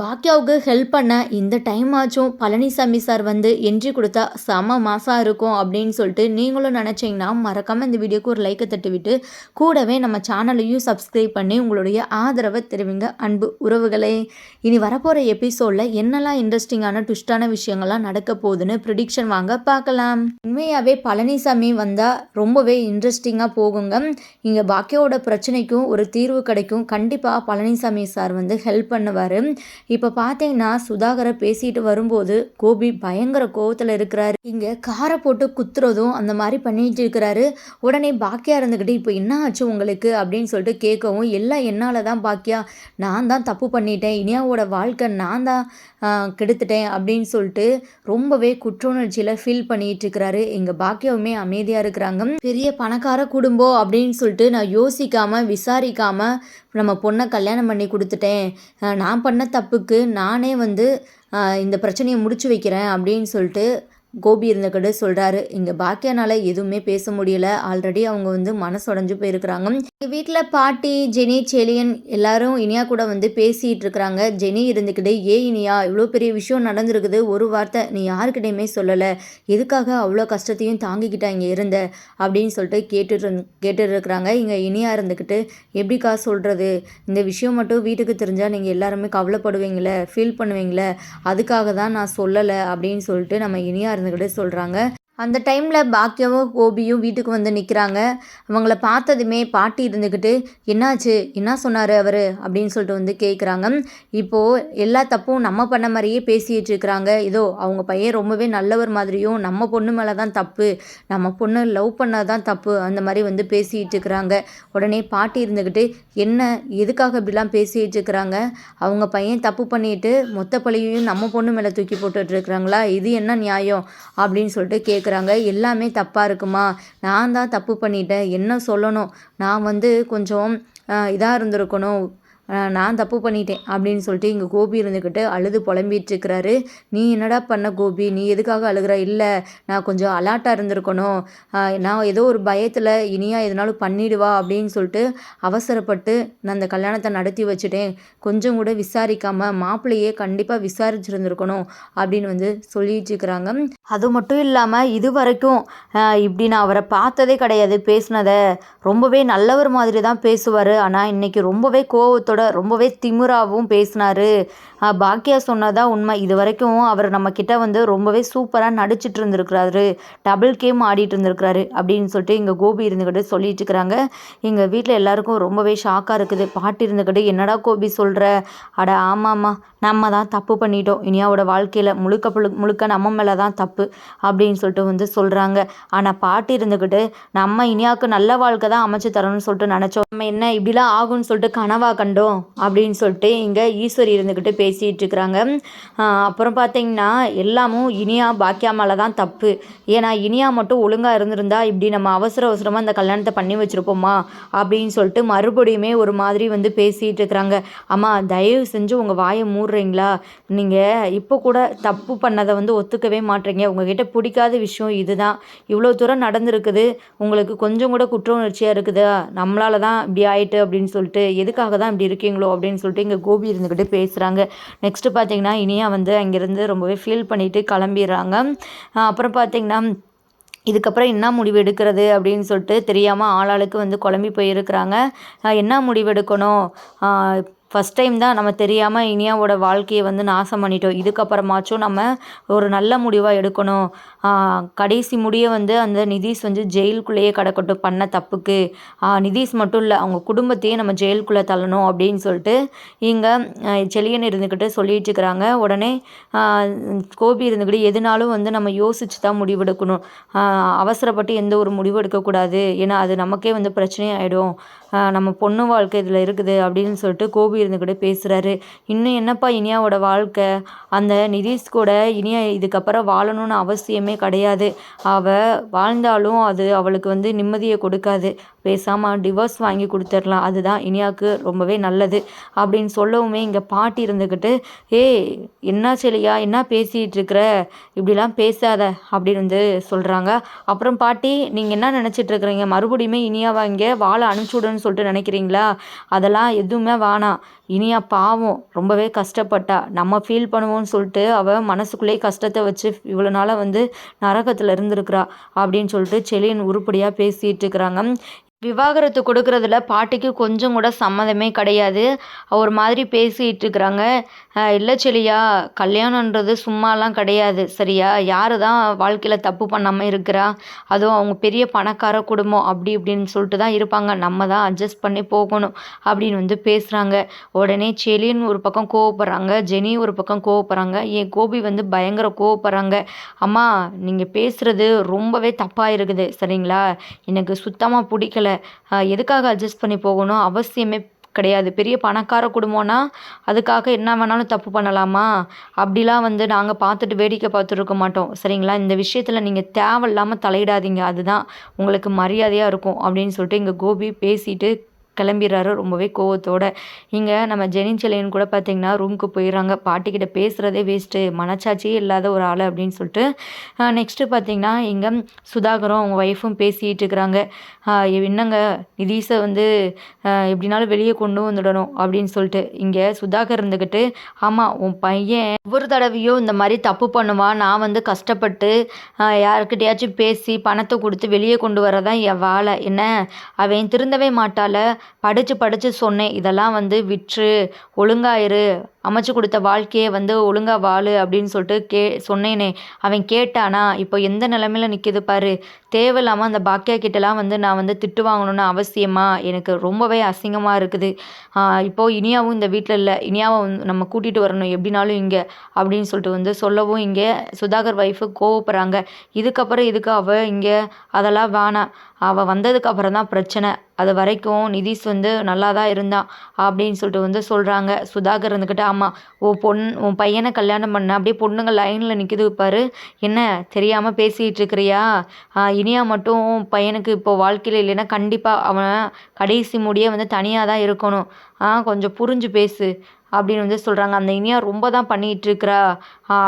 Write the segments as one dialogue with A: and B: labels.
A: பாக்கியாவுக்கு help பண்ண இந்த time ஆச்சும் பழனிசாமி சார் வந்து என்ட்ரி கொடுத்தா செம மாசாக இருக்கும் அப்படின்னு சொல்லிட்டு நீங்களும் நினச்சிங்கன்னா மறக்காமல் இந்த வீடியோக்கு ஒரு லைக்கை தட்டுவிட்டு கூடவே நம்ம சேனலையும் சப்ஸ்கிரைப் பண்ணி உங்களுடைய ஆதரவை தெரிவிங்க. அன்பு உறவுகளே இனி வரப்போகிற எபிசோடில் என்னெல்லாம் இன்ட்ரெஸ்டிங்கான ட்விஸ்டான விஷயங்கள்லாம் நடக்க போகுதுன்னு ப்ரிடிக்ஷன் வாங்க பார்க்கலாம். உண்மையாகவே பழனிசாமி வந்தால் ரொம்பவே இன்ட்ரெஸ்டிங்காக போகுங்க. இங்கே பாக்கியாவோட பிரச்சனைக்கும் ஒரு தீர்வு கிடைக்கும். கண்டிப்பாக பழனிசாமி சார் வந்து ஹெல்ப் பண்ணுவார். இப்போ பார்த்தீங்கன்னா சுதாகரை பேசிட்டு வரும்போது கோபி பயங்கர கோவத்தில் இருக்கிறாரு. இங்கே காரை போட்டு குத்துறதும் அந்த மாதிரி பண்ணிட்டு இருக்கிறாரு. உடனே பாக்கியா இருந்துக்கிட்டு இப்போ என்ன ஆச்சு உங்களுக்கு? அப்படின்னு சொல்லிட்டு கேட்கவும் எல்லாம் என்னால் தான் பாக்கியா. நான் தான் தப்பு பண்ணிட்டேன். இனியாவோட வாழ்க்கை நான் தான் கெடுத்துட்டேன். அப்படின்னு சொல்லிட்டு ரொம்பவே குற்ற உணர்ச்சியில் ஃபீல் பண்ணிட்டு இருக்கிறாரு. எங்கள் பாக்கியாவுமே அமைதியாக இருக்கிறாங்க. பெரிய பணக்கார குடும்பம் அப்படின்னு சொல்லிட்டு நான் யோசிக்காமல் விசாரிக்காமல் நம்ம பொண்ணை கல்யாணம் பண்ணி கொடுத்துட்டேன். நான் பண்ண தப்பு தப்புக்கு நானே வந்து இந்த பிரச்சனையை முடிச்சு வைக்கிறேன் அப்படின்னு சொல்லிட்டு கோபி இருந்தக்கிட்ட சொல்கிறாரு இங்கே பாக்கியனால் எதுவுமே பேச முடியல. ஆல்ரெடி அவங்க வந்து மனசுடைஞ்சு போயிருக்கிறாங்க. எங்கள் வீட்டில் பாட்டி ஜெனி செலியன் எல்லாரும் இனியா கூட வந்து பேசிகிட்டு இருக்கிறாங்க. ஜெனி இருந்துக்கிட்டே ஏ இனியா இவ்வளோ பெரிய விஷயம் நடந்திருக்குது. ஒரு வார்த்தை நீ யாருக்கிட்டையுமே சொல்லலை. எதுக்காக அவ்வளோ கஷ்டத்தையும் தாங்கிக்கிட்டா இங்கே இருந்த? அப்படின்னு சொல்லிட்டு கேட்டுட்டு கேட்டுட்டு இருக்கிறாங்க. இங்கே இனியா இருந்துக்கிட்டு எப்படிக்கா சொல்கிறது இந்த விஷயம் மட்டும் வீட்டுக்கு தெரிஞ்சால் நீங்கள் எல்லாருமே கவலைப்படுவீங்களே ஃபீல் பண்ணுவீங்களே. அதுக்காக தான் நான் சொல்லலை. அப்படின்னு சொல்லிட்டு நம்ம இனியா இருந்துக்கிட்டு சொல்கிறாங்க அந்த டைமில் பாக்கியவும் கோபியும் வீட்டுக்கு வந்து நிற்கிறாங்க அவங்கள பார்த்ததுமே பாட்டி இருந்துக்கிட்டு என்னாச்சு? என்ன சொன்னார் அவர்? அப்படின்னு சொல்லிட்டு வந்து கேட்குறாங்க இப்போது எல்லா தப்பும் நம்ம பண்ண மாதிரியே பேசிகிட்டு இருக்கிறாங்க. இதோ அவங்க பையன் ரொம்பவே நல்லவர் மாதிரியும் நம்ம பொண்ணு மேலே தான் தப்பு நம்ம பொண்ணு லவ் பண்ணால் தான் தப்பு அந்த மாதிரி வந்து பேசிகிட்டு இருக்கிறாங்க. உடனே பாட்டி இருந்துக்கிட்டு என்ன? எதுக்காக இப்படிலாம் பேசிகிட்டு இருக்கிறாங்க? அவங்க பையன் தப்பு பண்ணிட்டு மொத்த பழியையும் நம்ம பொண்ணு மேலே தூக்கி போட்டுட்ருக்குறாங்களா இது என்ன நியாயம்? அப்படின்னு சொல்லிட்டு கேட்க இருக்கிறாங்க எல்லாமே தப்பாக இருக்குமா? நான் தான் தப்பு பண்ணிட்டேன். என்ன சொல்லணும்? நான் வந்து கொஞ்சம் இதாக இருந்திருக்கணும். நான் தப்பு பண்ணிட்டேன் அப்படின்னு சொல்லிட்டு இங்கே கோபி இருந்துக்கிட்டு அழுது புலம்பிட்டு இருக்கிறாரு. நீ என்னடா பண்ண கோபி? நீ எதுக்காக அழுகிற? இல்லை நான் கொஞ்சம் அலாட்டாக இருந்திருக்கணும். நான் ஏதோ ஒரு பயத்தில் இனியா எதனாலும் பண்ணிடுவா அப்படின்னு சொல்லிட்டு அவசரப்பட்டு நான் அந்த கல்யாணத்தை நடத்தி வச்சுட்டேன். கொஞ்சம் கூட விசாரிக்காமல் மாப்பிள்ளையே கண்டிப்பாக விசாரிச்சிருந்துருக்கணும் அப்படின்னு வந்து சொல்லிட்டு இருக்கிறாங்க. அது மட்டும் இல்லாமல் இது வரைக்கும் இப்படி நான் அவரை பார்த்ததே கிடையாது பேசினதை. ரொம்பவே நல்லவர் மாதிரி தான் பேசுவார். ஆனால் இன்றைக்கி ரொம்பவே கோவத்தோட கூட ரொம்பவே திமிராகவும் பேசினார். பாக்கியா சொன்னதான் உண்மை. இது வரைக்கும் அவர் நம்மக்கிட்ட வந்து ரொம்பவே சூப்பராக நடிச்சிட்டு இருந்திருக்கிறாரு டபுள் கேம் ஆடிட்டு இருந்திருக்கிறாரு அப்படின்னு சொல்லிட்டு இங்கே கோபி இருந்துக்கிட்டு சொல்லிட்டு இருக்கிறாங்க எங்கள் வீட்டில் எல்லாருக்கும் ரொம்பவே ஷாக்காக இருக்குது. பாட்டி இருந்துக்கிட்டு என்னடா கோபி சொல்கிற அட ஆமாம்மா. நம்ம தான் தப்பு பண்ணிட்டோம். இனியாவோட வாழ்க்கையில் முழுக்க புழு முழுக்க நம்ம மேலே தான் தப்பு அப்படின்னு சொல்லிட்டு வந்து சொல்கிறாங்க ஆனால் பாட்டி இருந்துக்கிட்டு நம்ம இனியாவுக்கு நல்ல வாழ்க்கை தான் அமைச்சு தரணும்னு சொல்லிட்டு நினச்சோம். நம்ம என்ன இப்படிலாம் ஆகும்னு சொல்லிட்டு கனவா கண்டோம் அப்படின்னு சொல்லிட்டு இங்கே ஈஸ்வரி இருந்துக்கிட்டு பேசிகிட்டு இருக்கிறாங்க அப்புறம் பார்த்தீங்கன்னா எல்லாமும் இனியா பாக்கியா மேலே தான் தப்பு. ஏன்னா இனியா மட்டும் ஒழுங்காக இருந்திருந்தா இப்படி நம்ம அவசர அவசரமாக அந்த கல்யாணத்தை பண்ணி வச்சுருப்போமா? அப்படின்னு சொல்லிட்டு மறுபடியுமே ஒரு மாதிரி வந்து பேசிகிட்டு இருக்கிறாங்க அம்மா தயவு செஞ்சு உங்கள் வாயை மூடுறீங்களா? நீங்கள் இப்போ கூட தப்பு பண்ணதை வந்து ஒத்துக்கவே மாட்டீங்க. உங்ககிட்ட பிடிக்காத விஷயம் இதுதான். இவ்வளோ தூரம் நடந்திருக்குது. உங்களுக்கு கொஞ்சம் கூட குற்ற உணர்ச்சியாக இருக்குதா? நம்மளால தான் இப்படி ஆயிட்டு அப்படின்னு சொல்லிட்டு எதுக்காக தான் இப்படி இருக்கீங்களோ அப்படின்னு சொல்லிட்டு இங்கே கோபி இருந்துக்கிட்டு பேசுகிறாங்க நெக்ஸ்ட்டு பார்த்தீங்கன்னா இனியா வந்து அங்கேருந்து ரொம்பவே ஃபீல் பண்ணிவிட்டு கிளம்பிடுறாங்க. அப்புறம் பார்த்தீங்கன்னா இதுக்கப்புறம் என்ன முடிவு எடுக்கிறது அப்படின்னு சொல்லிட்டு தெரியாமல் ஆளாளுக்கு வந்து குழம்பி போயிருக்கிறாங்க. என்ன முடிவு எடுக்கணும்? ஃபஸ்ட் டைம் தான் நம்ம தெரியாமல் இனியாவோட வாழ்க்கையை வந்து நாசம் பண்ணிட்டோம். இதுக்கப்புறமாச்சும் நம்ம ஒரு நல்ல முடிவாக எடுக்கணும். கடைசி முடிய வந்து அந்த நிதிஷ் வந்து ஜெயிலுக்குள்ளேயே கிடக்கட்டும். பண்ண தப்புக்கு. நிதிஷ் மட்டும் இல்லை அவங்க குடும்பத்தையே நம்ம ஜெயிலுக்குள்ளே தள்ளணும் அப்படின்னு சொல்லிட்டு இங்கே செலியன் இருந்துக்கிட்டு சொல்லிட்டு இருக்கிறாங்க. உடனே கோபி இருந்துக்கிட்டு எதுனாலும் வந்து நம்ம யோசித்து தான் முடிவெடுக்கணும். அவசரப்பட்டு எந்த ஒரு முடிவு எடுக்கக்கூடாது. ஏன்னா அது நமக்கே வந்து பிரச்சனையாயிடும். நம்ம பொண்ணு வாழ்க்கை இதில் இருக்குது அப்படின்னு சொல்லிட்டு கோபி இருந்துக்கிட்டே பேசுகிறாரு இன்னும் என்னப்பா இனியாவோட வாழ்க்கை? அந்த நிதிஷ் கூட இனியா இதுக்கப்புறம் வாழணும்னு அவசியமே கிடையாது. அவள் வாழ்ந்தாலும் அது அவளுக்கு வந்து நிம்மதியை கொடுக்காது. பேசாமல் டிவோர்ஸ் வாங்கி கொடுத்துடலாம். அதுதான் இனியாவுக்கு ரொம்பவே நல்லது. அப்படின்னு சொல்லவுமே இங்கே பாட்டி இருந்துக்கிட்டு ஏய் என்ன செலியா? என்ன பேசிகிட்டு இருக்கிற? இப்படிலாம் பேசாத. அப்படின்னு வந்து சொல்கிறாங்க அப்புறம் பாட்டி நீங்கள் என்ன நினச்சிட்டு இருக்கிறீங்க? மறுபடியுமே இனியாவை இங்கே வாழை அனுப்பிச்சுடுன்னு சொல்லிட்டு நினைக்கிறீங்களா? அதெல்லாம் எதுவுமே வேணாம். இனியா பாவம் ரொம்பவே கஷ்டப்பட்டா. நம்ம ஃபீல் பண்ணுவோம்னு சொல்லிட்டு அவள் மனசுக்குள்ளேயே கஷ்டத்தை வச்சு இவ்வளோ நாளாக வந்து நரகத்தில் இருந்திருக்கிறா. அப்படின்னு சொல்லிட்டு செலியன் உருப்படியாக பேசிகிட்டு இருக்கிறாங்க. விவாகரத்து கொடுக்குறதுல பாட்டிக்கு கொஞ்சம் கூட சம்மதமே கிடையாது. ஒரு மாதிரி பேசிகிட்டு இருக்கிறாங்க. இல்லை செலியா கல்யாணன்றது சும்மாலாம் கிடையாது. சரியா? யார் தான் வாழ்க்கையில் தப்பு பண்ணாமல் இருக்கிறா? அதுவும் அவங்க பெரிய பணக்கார குடும்பம். அப்படி இப்படின்னு சொல்லிட்டு தான் இருப்பாங்க. நம்ம தான் அட்ஜஸ்ட் பண்ணி போகணும் அப்படின்னு வந்து பேசுகிறாங்க உடனே செலின்னு ஒரு பக்கம் கோவப்படுறாங்க. ஜெனி ஒரு பக்கம் கோவப்படுறாங்க. என் கோபி வந்து பயங்கர கோவப்படுறாங்க. அம்மா நீங்கள் பேசுகிறது ரொம்பவே தப்பாக இருக்குது. சரிங்களா? எனக்கு சுத்தமாக பிடிக்கல. எதுக்காக அட்ஜஸ்ட் பண்ணி போகணும் அவசியமே கிடையாது. பெரிய பணக்கார குடும்பம்னா அதுக்காக என்ன வேணாலும் தப்பு பண்ணலாமா? அப்படிலாம் வந்து நாங்கள் பார்த்துட்டு வேடிக்கை பார்த்துருக்க மாட்டோம். சரிங்களா? இந்த விஷயத்தில் நீங்கள் தேவையில்லாமல் தலையிடாதீங்க. அதுதான் உங்களுக்கு மரியாதையாக இருக்கும் அப்படின்னு சொல்லிட்டு இங்கே கோபி பேசிட்டு கிளம்பிடுறாரு. ரொம்பவே கோவத்தோடு. இங்கே நம்ம ஜெனிச்சலையன் கூட பார்த்திங்கன்னா ரூமுக்கு போயிடுறாங்க. பாட்டிக்கிட்ட பேசுகிறதே வேஸ்ட்டு மனச்சாட்சியே இல்லாத ஒரு ஆள் அப்படின்னு சொல்லிட்டு நெக்ஸ்ட்டு பார்த்திங்கன்னா இங்கே சுதாகரும் அவங்க ஒய்ஃபும் பேசிகிட்டு இருக்கிறாங்க. என்னங்க நிதீஷை வந்து எப்படினாலும் வெளியே கொண்டு வந்துடணும் அப்படின்னு சொல்லிட்டு. இங்கே சுதாகர் இருந்துக்கிட்டு ஆமாம் உன் பையன் ஒவ்வொரு தடவையும் இந்த மாதிரி தப்பு பண்ணுவான். நான் வந்து கஷ்டப்பட்டு யாருக்கிட்டையாச்சும் பேசி பணத்தை கொடுத்து வெளியே கொண்டு வரதான் என் வேலை என்ன அவன் திருந்தவே மாட்டால படித்து படித்து சொன்னேன். இதெல்லாம் வந்து விற்று ஒழுங்காயிரு அமைச்சு கொடுத்த வாழ்க்கையை வந்து ஒழுங்காக வாழு அப்படின்னு சொல்லிட்டு கே சொன்னேனே. அவன் கேட்டானா இப்போ எந்த நிலமையில நிற்கிது பாரு? தேவையில்லாமல் அந்த பாக்கியா கிட்டலாம் வந்து நான் வந்து திட்டு வாங்கணும்னு அவசியமா? எனக்கு ரொம்பவே அசிங்கமாக இருக்குது. இப்போது இனியாவும் இந்த வீட்டில் இல்லை. இனியாவை நம்ம கூட்டிகிட்டு வரணும். எப்படினாலும் இங்கே. அப்படின்னு சொல்லிட்டு வந்து சொல்லவும் இங்கே சுதாகர் ஒய்ஃபு கோவப்படுறாங்க. இதுக்கப்புறம் இதுக்கு அவள் இங்கே? அதெல்லாம் வேணாம் அவள் வந்ததுக்கப்புறம் தான் பிரச்சனை. அது வரைக்கும் நிதிஷ் வந்து நல்லா தான் இருந்தான் அப்படின்னு சொல்லிட்டு வந்து சொல்கிறாங்க சுதாகர் இருந்துக்கிட்டு ஆமாம் உன் பொண் உன் பையனை கல்யாணம் பண்ண. அப்படியே பொண்ணுங்க லைனில் நிற்கிது பாரு. என்ன தெரியாமல் பேசிகிட்டு இருக்கிறியா? இனியா மட்டும் பையனுக்கு இப்போ வாழ்க்கையில் இல்லைன்னா கண்டிப்பாக அவன் கடைசி முடியே வந்து தனியாக தான் இருக்கணும் கொஞ்சம் புரிஞ்சு பேசு. அப்படின்னு வந்து சொல்கிறாங்க அந்த இனியா ரொம்ப தான் பண்ணிகிட்ருக்குறா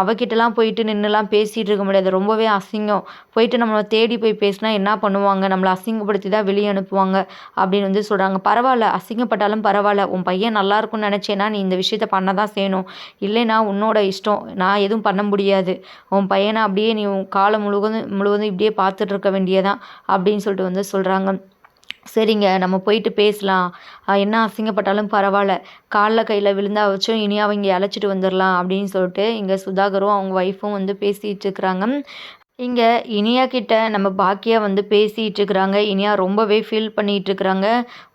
A: அவகிட்டலாம் போயிட்டு நின்றுலாம் பேசிகிட்டு இருக்க முடியாது ரொம்பவே அசிங்கம். போயிட்டு நம்மளை தேடி போய் பேசினா என்ன பண்ணுவாங்க? நம்மளை அசிங்கப்படுத்தி தான் வெளியே அனுப்புவாங்க அப்படின்னு வந்து சொல்கிறாங்க பரவாயில்ல அசிங்கப்பட்டாலும் பரவாயில்ல. உன் பையன் நல்லா இருக்கும்னு நினச்சேன்னா நீ இந்த விஷயத்த பண்ண தான் செய்யணும். இல்லைனா உன்னோட இஷ்டம். நான் எதுவும் பண்ண முடியாது. உன் பையனை அப்படியே நீ காலம் முழுவதும் முழுவதும் இப்படியே பார்த்துட்டு இருக்க வேண்டியதான் அப்படின்னு சொல்லிட்டு வந்து சொல்கிறாங்க சரிங்க நம்ம போயிட்டு பேசலாம். என்ன அசிங்கப்பட்டாலும் பரவாயில்ல. காலில் கையில் விழுந்தா வச்சும் இனி அவங்க அழைச்சிட்டு வந்துடலாம் அப்படின்னு சொல்லிட்டு இங்கே சுதாகரும் அவங்க ஒய்ஃபும் வந்து பேசிகிட்டு இருக்கிறாங்க. இங்கே இனியா கிட்ட நம்ம பாக்கியா வந்து பேசிகிட்டு இருக்கிறாங்க இனியா ரொம்பவே ஃபீல் பண்ணிகிட்டு இருக்கிறாங்க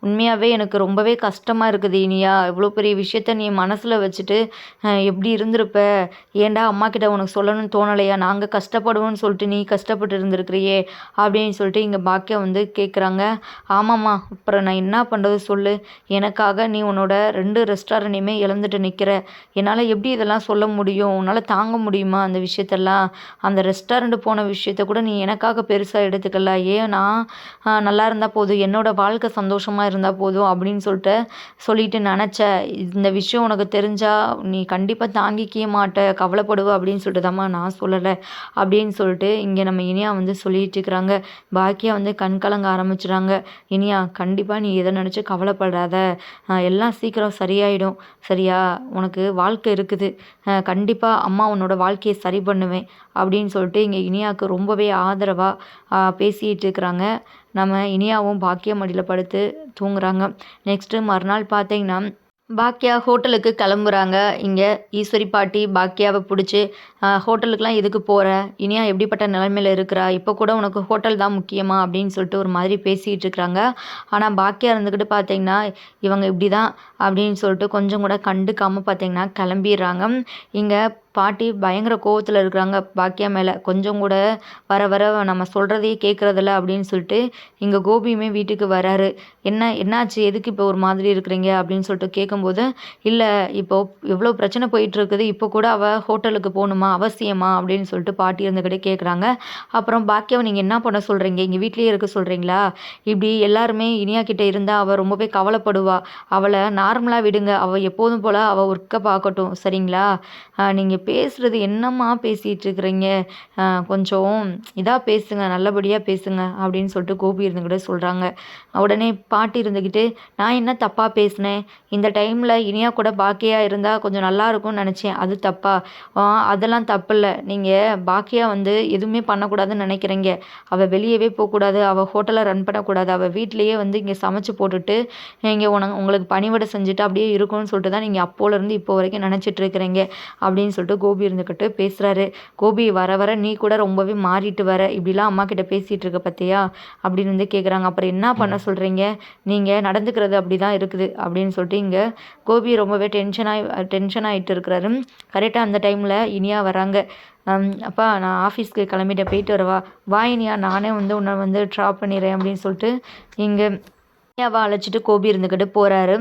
A: உண்மையாகவே எனக்கு ரொம்பவே கஷ்டமாக இருக்குது இனியா. இவ்வளோ பெரிய விஷயத்த நீ மனசில் வச்சுட்டு எப்படி இருந்திருப்ப? ஏன்டா அம்மா கிட்ட உனக்கு சொல்லணும்னு தோணலையா? நாங்கள் கஷ்டப்படுவோம்னு சொல்லிட்டு நீ கஷ்டப்பட்டு இருந்திருக்கிறியே அப்படின்னு சொல்லிட்டு இங்கே பாக்கியா வந்து கேட்குறாங்க ஆமாம்மா அப்புறம் நான் என்ன பண்ணுறது சொல்லு. எனக்காக நீ உன்னோட ரெண்டு ரெஸ்டாரண்ட்டையுமே இழந்துட்டு நிற்கிற என்னால் எப்படி இதெல்லாம் சொல்ல முடியும்? உன்னால் தாங்க முடியுமா அந்த விஷயத்தெல்லாம்? அந்த ரெஸ்டாரண்ட் போன போன விஷயத்த கூட நீ எனக்காக பெருசாக எடுத்துக்கல. ஏன் நான் நல்லா இருந்தால் போதும். என்னோடய வாழ்க்கை சந்தோஷமாக இருந்தால் போதும் அப்படின்னு சொல்லிட்டு சொல்லிட்டு நினச்ச இந்த விஷயம் உனக்கு தெரிஞ்சால் நீ கண்டிப்பாக தாங்கிக்கவே மாட்ட. கவலைப்படுவ அப்படின்னு சொல்லிட்டு தாம்மா நான் சொல்லலை. அப்படின்னு சொல்லிட்டு இங்கே நம்ம இனியா வந்து சொல்லிட்டு இருக்கிறாங்க. பாக்கியா வந்து கண் கலங்க ஆரம்பிச்சிடுறாங்க இனியா கண்டிப்பாக நீ எதை நினச்சி கவலைப்படாத. எல்லாம் சீக்கிரம் சரியாயிடும். சரியா? உனக்கு வாழ்க்கை இருக்குது. கண்டிப்பாக அம்மா உன்னோட வாழ்க்கையை சரி பண்ணுவேன் அப்படின்னு சொல்லிட்டு இங்கே இனியா இனியாவுக்கு ரொம்பவே ஆதரவாக பேசிகிட்டு இருக்கிறாங்க நம்ம இனியாவும் பாக்கியம் அடியில் படுத்து தூங்குறாங்க. நெக்ஸ்ட்டு மறுநாள் பார்த்தீங்கன்னா பாக்கியா ஹோட்டலுக்கு கிளம்புறாங்க. இங்கே ஈஸ்வரி பாட்டி பாக்கியாவை பிடிச்சி ஹோட்டலுக்குலாம் எதுக்கு போகிற இனியா எப்படிப்பட்ட நிலைமையில் இருக்கிறா? இப்போ கூட உனக்கு ஹோட்டல் தான் முக்கியமா? அப்படின்னு சொல்லிட்டு ஒரு மாதிரி பேசிகிட்டு இருக்கிறாங்க ஆனால் பாக்கியா இருந்துக்கிட்டு பார்த்தீங்கன்னா இவங்க இப்படி தான் அப்படின்னு சொல்லிட்டு கொஞ்சம் கூட கண்டுக்காமல் பார்த்தீங்கன்னா கிளம்பிடுறாங்க. இங்கே பாட்டி பயங்கர கோவத்தில் இருக்கிறாங்க. பாக்கியா மேலே. கொஞ்சம் கூட வர வர நம்ம சொல்கிறதையே கேட்குறதில்ல அப்படின்னு சொல்லிட்டு இங்கே கோபியுமே வீட்டுக்கு வராரு. என்ன என்னாச்சு? எதுக்கு இப்போ ஒரு மாதிரி இருக்கிறீங்க? அப்படின்னு சொல்லிட்டு கேட்கும்போது இல்லை இப்போ எவ்வளோ பிரச்சனை போயிட்டுருக்குது இப்போ கூட அவள் ஹோட்டலுக்கு போகணுமா? அவசியமா? அப்படின்னு சொல்லிட்டு பாட்டி இருந்துக்கிட்டே கேட்குறாங்க அப்புறம் பாக்கியாவை நீங்கள் என்ன பண்ண சொல்கிறீங்க இங்கே வீட்லேயே இருக்க சொல்கிறீங்களா இப்படி எல்லாருமே இனியா கிட்டே இருந்தால் அவள் ரொம்பவே கவலைப்படுவா. அவளை நார்மலாக விடுங்க. அவள் எப்போதும் போல் அவள் ஒர்க்கை பார்க்கட்டும். சரிங்களா? நீங்கள் பேசுகிறது என்னம்மா பேசிகிட்டு இருக்கிறீங்க கொஞ்சம் இதாக பேசுங்க நல்லபடியாக பேசுங்க அப்படின்னு சொல்லிட்டு கோபி இருந்துக்கிட்டே சொல்கிறாங்க உடனே பாட்டி இருந்துக்கிட்டு நான் என்ன தப்பாக பேசினேன்? இந்த டைமில் இனியா கூட பாக்கியாக இருந்தால் கொஞ்சம் நல்லா இருக்கும்னு நினச்சேன். அது தப்பா? அதெல்லாம் தப்பு இல்லை நீங்கள் பாக்கியா வந்து எதுவுமே பண்ணக்கூடாதுன்னு நினைக்கிறீங்க. அவள் வெளியவே போகக்கூடாது. அவள் ஹோட்டலை ரன் பண்ணக்கூடாது. அவள் வீட்லேயே வந்து இங்கே சமைச்சு போட்டுட்டு இங்கே உனக்கு உங்களுக்கு பணிவிடை செஞ்சுட்டு அப்படியே இருக்கும்னு சொல்லிட்டு தான் நீங்கள் அப்போலேருந்து இப்போ வரைக்கும் நினச்சிட்டு இருக்கிறீங்க அப்படின்னு சொல்லிட்டு கோபி இருந்துக்கிட்டு பேசுகிறாரு கோபி வர வர நீ கூட ரொம்பவே மாறிட்டு வர. இப்படிலாம் அம்மா கிட்ட பேசிகிட்டு இருக்க பார்த்தியா அப்படின்னு வந்து கேட்குறாங்க அப்புறம் என்ன பண்ண சொல்கிறீங்க நீங்கள் நடந்துக்கிறது அப்படி தான் இருக்குது. அப்படின்னு சொல்லிட்டு இங்கே கோபி ரொம்பவே டென்ஷனாகி டென்ஷன் ஆகிட்டு இருக்கிறாரு. கரெக்டாக அந்த டைமில் இனியா வராங்க. அப்பா நான் ஆஃபீஸ்க்கு கிளம்பிட்டேன். போயிட்டு வரவா வா இனியா. நானே வந்து உன்னை வந்து ட்ராப் பண்ணிடுறேன். அப்படின்னு சொல்லிட்டு இங்கே இனியாவை அழைச்சிட்டு கோபி இருந்துக்கிட்டு போகிறாரு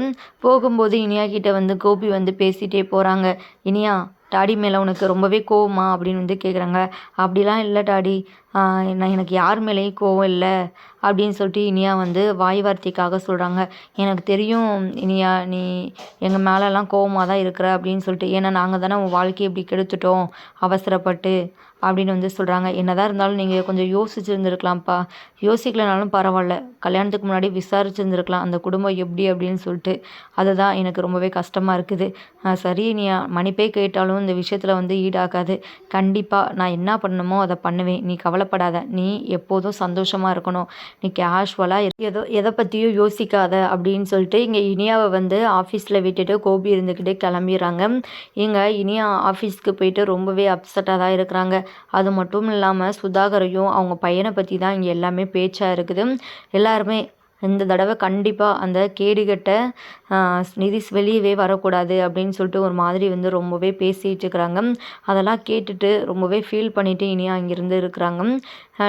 A: போகும்போது இனியா கிட்ட வந்து கோபி வந்து பேசிகிட்டே போகிறாங்க இனியா டாடி மேலே உனக்கு ரொம்பவே கோவமா அப்படின்னு வந்து கேட்குறாங்க அப்படிலாம் இல்லை டாடி. நான் எனக்கு யார் மேலேயும் கோவம் இல்லை அப்படின்னு சொல்லிட்டு இனியா வந்து வாய் வார்த்தைக்காக சொல்கிறாங்க எனக்கு தெரியும் இனியா நீ எங்கள் மேலெலாம் கோவமாக தான் இருக்கிற அப்படின்னு சொல்லிட்டு. ஏன்னா நாங்கள் தானே உன் வாழ்க்கையை இப்படி கெடுத்துட்டோம் அவசரப்பட்டு அப்படின்னு வந்து சொல்கிறாங்க என்னதான் இருந்தாலும் நீங்கள் கொஞ்சம் யோசிச்சுருந்துருக்கலாம்ப்பா. யோசிக்கலனாலும் பரவாயில்ல. கல்யாணத்துக்கு முன்னாடி விசாரிச்சுருந்துருக்கலாம். அந்த குடும்பம் எப்படி அப்படின்னு சொல்லிட்டு. அதுதான் எனக்கு ரொம்பவே கஷ்டமாக இருக்குது. சரி நீ மன்னிப்பே கேட்டாலும் இந்த விஷயத்தில் வந்து ஈடாகாது. கண்டிப்பாக நான் என்ன பண்ணணுமோ அதை பண்ணுவேன். நீ கவலை கவலைப்படாத. நீ எப்போதும் சந்தோஷமாக இருக்கணும். நீ கேஷுவலாக ஏதோ எதை பற்றியும் யோசிக்காத அப்படின்னு சொல்லிட்டு இங்கே இனியாவை வந்து ஆஃபீஸில் விட்டுட்டு கோபி இருந்துக்கிட்டே கிளம்பிடுறாங்க. இங்கே இனியா ஆஃபீஸ்க்கு போயிட்டு ரொம்பவே அப்செட்டாக தான் இருக்கிறாங்க. அது மட்டும் இல்லாமல் சுதாகரையும் அவங்க பையனை பற்றி தான் இங்கே எல்லாமே பேச்சாக இருக்குது. எல்லாருமே இந்த தடவை கண்டிப்பாக அந்த கேடுகட்ட நிதிஷ் வெளியவே வரக்கூடாது அப்படின்னு சொல்லிட்டு ஒரு மாதிரி வந்து ரொம்பவே பேசிகிட்டு இருக்கிறாங்க. அதெல்லாம் கேட்டுட்டு ரொம்பவே ஃபீல் பண்ணிவிட்டு இனியா அங்கேருந்து இருக்கிறாங்க.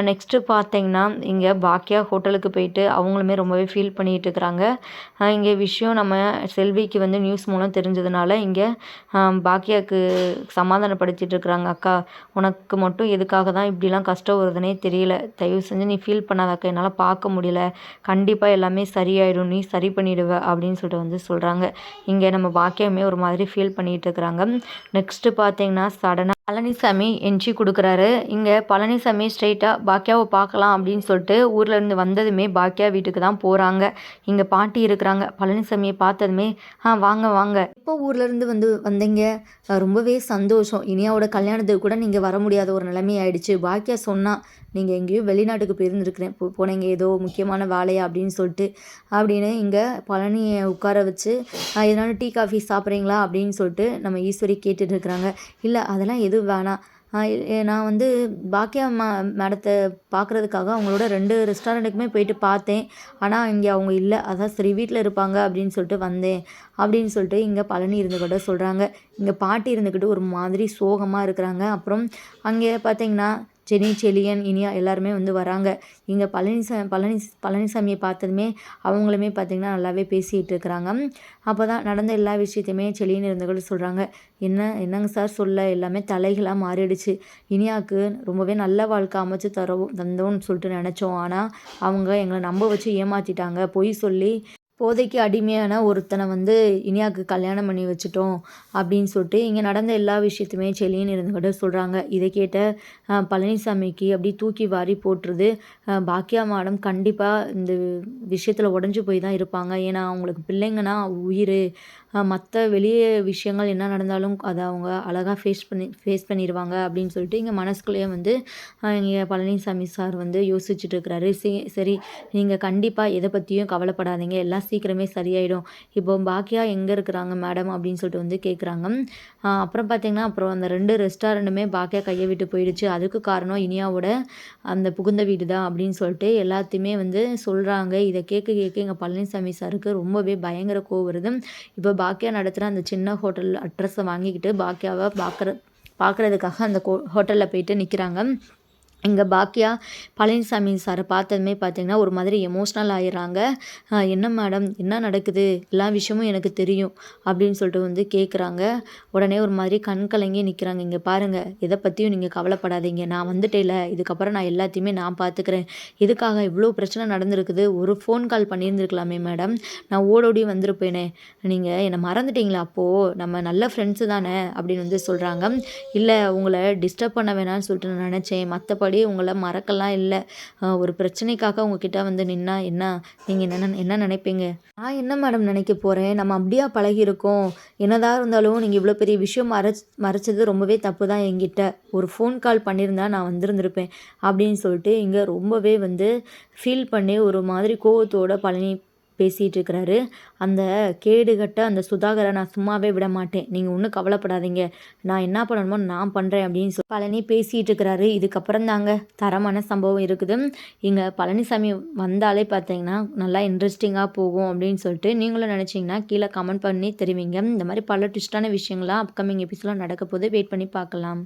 A: நெக்ஸ்ட்டு பார்த்தீங்கன்னா இங்கே பாக்கியா ஹோட்டலுக்கு போயிட்டு அவங்களுமே ரொம்பவே ஃபீல் பண்ணிகிட்டு இருக்கிறாங்க இங்கே விஷயம் நம்ம செல்விக்கு வந்து நியூஸ் மூலம் தெரிஞ்சதுனால இங்கே பாக்கியாவுக்கு சமாதானப்படுத்திட்டு இருக்கிறாங்க அக்கா. உனக்கு மட்டும் எதுக்காக தான் இப்படிலாம் கஷ்டம் வருதுன்னே தெரியல. தயவு செஞ்சு நீ ஃபீல் பண்ணாத அக்கா என்னால் பார்க்க முடியல. கண்டிப்பாக எல்லாமே சரியாயிடும். நீ சரி பண்ணிடுவ அப்படின்னு சொல்லிட்டு வந்து சொல்கிறாங்க இங்கே நம்ம பாக்கியமே ஒரு மாதிரி ஃபீல் பண்ணிகிட்டு இருக்கிறாங்க நெக்ஸ்ட்டு பார்த்தீங்கன்னா சடனாக பழனிசாமி என்ட்ரி கொடுக்குறாரு. இங்கே பழனிசாமி ஸ்ட்ரைட்டாக பாக்கியாவை பார்க்கலாம் அப்படின்னு சொல்லிட்டு ஊர்லேருந்து வந்ததுமே பாக்கியா வீட்டுக்கு தான் போகிறாங்க இங்கே பாட்டி இருக்கிறாங்க. பழனிசாமியை பார்த்ததுமே ஆ வாங்க வாங்க. இப்போ ஊர்லேருந்து வந்து வந்தீங்க? ரொம்பவே சந்தோஷம். இனியாவோட கல்யாணத்துக்கு கூட நீங்கள் வர முடியாத ஒரு நிலைமை ஆயிடுச்சு. பாக்கியா சொன்னால் நீங்கள் எங்கேயோ வெளிநாட்டுக்கு போயிருந்துருக்கிறேன். போ போனீங்க ஏதோ முக்கியமான வேலையா? அப்படின்னு சொல்லிட்டு. அப்படின்னு இங்கே பழனியை உட்கார வச்சு எதனால டீ காஃபி சாப்பிட்றீங்களா? அப்படின்னு சொல்லிட்டு நம்ம ஈஸ்வரி கேட்டுட்டு இருக்கிறாங்க. இல்லை அதெல்லாம் எதுவும் வேணாம் நான் வந்து பாக்கியா மா மேடத்தை பார்க்குறதுக்காக அவங்களோட ரெண்டு ரெஸ்டாரண்ட்டுக்குமே போயிட்டு பார்த்தேன். ஆனால் இங்கே அவங்க இல்லை. அதான் சரி வீட்டில் இருப்பாங்க அப்படின்னு சொல்லிட்டு வந்தேன். அப்படின்னு சொல்லிட்டு இங்கே பழனி இருந்துக்கிட்ட சொல்கிறாங்க இங்கே பாட்டி இருந்துக்கிட்டு ஒரு மாதிரி சோகமாக இருக்கிறாங்க. அப்புறம் அங்கே பார்த்தீங்கன்னா ஜெனி செலியன் இனியா எல்லாருமே வந்து வராங்க. இங்கே பழனிசா பழனி பழனிசாமியை பார்த்ததுமே அவங்களுமே பார்த்திங்கன்னா நல்லாவே பேசிகிட்டு இருக்கிறாங்க. அப்போ தான் நடந்த எல்லா விஷயத்தையுமே செலியன் இருந்தவர்கள் சொல்கிறாங்க என்ன என்னங்க சார் சொல்ல? எல்லாமே தலைகளாக மாறிடுச்சு. இனியாவுக்கு ரொம்பவே நல்ல வாழ்க்கை அமைச்சு தரவும் தந்தோன்னு சொல்லிட்டு நினச்சோம். ஆனால் அவங்க எங்களை நம்ப வச்சு ஏமாற்றிட்டாங்க பொய் சொல்லி போதைக்கு அடிமையான ஒருத்தனை வந்து இனியாவுக்கு கல்யாணம் பண்ணி வச்சுட்டோம் அப்படின்னு சொல்லிட்டு இங்கே நடந்த எல்லா விஷயத்தையுமே செல்லின்னு இருந்துக்கிட்ட சொல்கிறாங்க இதை கேட்ட பழனிசாமிக்கு அப்படி தூக்கி வாரி போட்டுருது. பாக்கியா மாடம் கண்டிப்பாக இந்த விஷயத்தில் உடஞ்சி போய் தான் இருப்பாங்க. ஏன்னா அவங்களுக்கு பிள்ளைங்கன்னா உயிர். மற்ற வெளியே விஷயங்கள் என்ன நடந்தாலும் அதை அவங்க அழகாக ஃபேஸ் பண்ணி ஃபேஸ் பண்ணிடுவாங்க அப்படின்னு சொல்லிட்டு இங்கே மனசுக்குள்ளேயே வந்து இங்கே பழனிசாமி சார் வந்து யோசிச்சுட்டு இருக்கிறாரு. சரி நீங்கள் கண்டிப்பாக எதை பற்றியும் கவலைப்படாதீங்க. எல்லாம் சீக்கிரமே சரியாயிடும். இப்போ பாக்கியா எங்கே இருக்கிறாங்க மேடம் அப்படின்னு சொல்லிட்டு வந்து கேட்குறாங்க அப்புறம் பார்த்திங்கன்னா அப்புறம் அந்த ரெண்டு ரெஸ்டாரண்ட்டுமே பாக்கியா கையை விட்டு போயிடுச்சு. அதுக்கு காரணம் இனியாவோட அந்த புகுந்த வீடு தான் அப்படின்னு சொல்லிட்டு எல்லாத்தையுமே வந்து சொல்கிறாங்க இதை கேட்க கேட்க எங்கள் பழனிசாமி சாருக்கு ரொம்பவே பயங்கர கோவம் வருது. இப்போ பாக்கியா நடத்துகிற அந்த சின்ன ஹோட்டல் அட்ரஸை வாங்கிக்கிட்டு பாக்கியாவை பார்க்குற பார்க்குறதுக்காக அந்த கோ ஹோட்டலில் போயிட்டு நிற்கிறாங்க இங்கே பாக்கியா பழனிசாமி சாரை பார்த்ததுமே பார்த்தீங்கன்னா ஒரு மாதிரி எமோஷ்னல் ஆயிடுறாங்க என்ன மேடம் என்ன நடக்குது? எல்லா விஷயமும் எனக்கு தெரியும் அப்படின்னு சொல்லிட்டு வந்து கேட்குறாங்க உடனே ஒரு மாதிரி கண் கலங்கி நிற்கிறாங்க இங்கே பாருங்கள் எதை பற்றியும் நீங்கள் கவலைப்படாதீங்க. நான் வந்துட்டேல இதுக்கப்புறம் நான் எல்லாத்தையுமே நான் பார்த்துக்கிறேன் எதுக்காக இவ்வளோ பிரச்சனை நடந்திருக்குது. ஒரு ஃபோன் கால் பண்ணியிருந்துருக்கலாமே மேடம் நான் ஓடோடி வந்திருப்பேனே. நீங்கள் என்னை மறந்துட்டீங்களா அப்போது நம்ம நல்ல ஃப்ரெண்ட்ஸு தானே? அப்படின்னு வந்து சொல்கிறாங்க இல்லை உங்களை டிஸ்டர்ப் பண்ண வேணாம்னு சொல்லிட்டு நான் நினச்சேன். மற்றபடி உங்களை மறக்கலாம் இல்லை. ஒரு பிரச்சனைக்காக உங்ககிட்ட வந்து நின்னா என்ன? நீங்கள் என்ன என்ன நினைப்பீங்க? நான் என்ன மேடம் நினைக்க போகிறேன் நம்ம அப்படியா பழகியிருக்கோம். என்னதான் இருந்தாலும் நீங்கள் இவ்வளோ பெரிய விஷயம் மறைச் மறைச்சது ரொம்பவே தப்பு தான் என்கிட்ட. ஒரு ஃபோன் கால் பண்ணியிருந்தா நான் வந்திருந்திருப்பேன். அப்படின்னு சொல்லிட்டு இங்கே ரொம்பவே வந்து ஃபீல் பண்ணி ஒரு மாதிரி கோவத்தோட பழனி பேசிகிட்டு இருக்கிறாரு அந்த கேடுகட்ட அந்த சுதாகரை நான் சும்மாவே விட மாட்டேன். நீங்கள் ஒன்றும் கவலைப்படாதீங்க. நான் என்ன பண்ணணுமோ நான் பண்ணுறேன் அப்படின்னு சொல்லி பழனி பேசிகிட்டு இருக்கிறாரு இதுக்கப்புறம் தாங்க தரமான சம்பவம் இருக்குது. இங்கே பழனிசாமி வந்தாலே பார்த்தீங்கன்னா நல்லா இன்ட்ரெஸ்டிங்காக போகும் அப்படின்னு சொல்லிட்டு நீங்களும் நினச்சிங்கன்னா கீழே கமெண்ட் பண்ணி தெரிவிங்க. இந்த மாதிரி பல ட்விஸ்டான விஷயங்கள்லாம் அப்கமிங் எபிசோட நடக்க போது வெயிட் பண்ணி பார்க்கலாம்.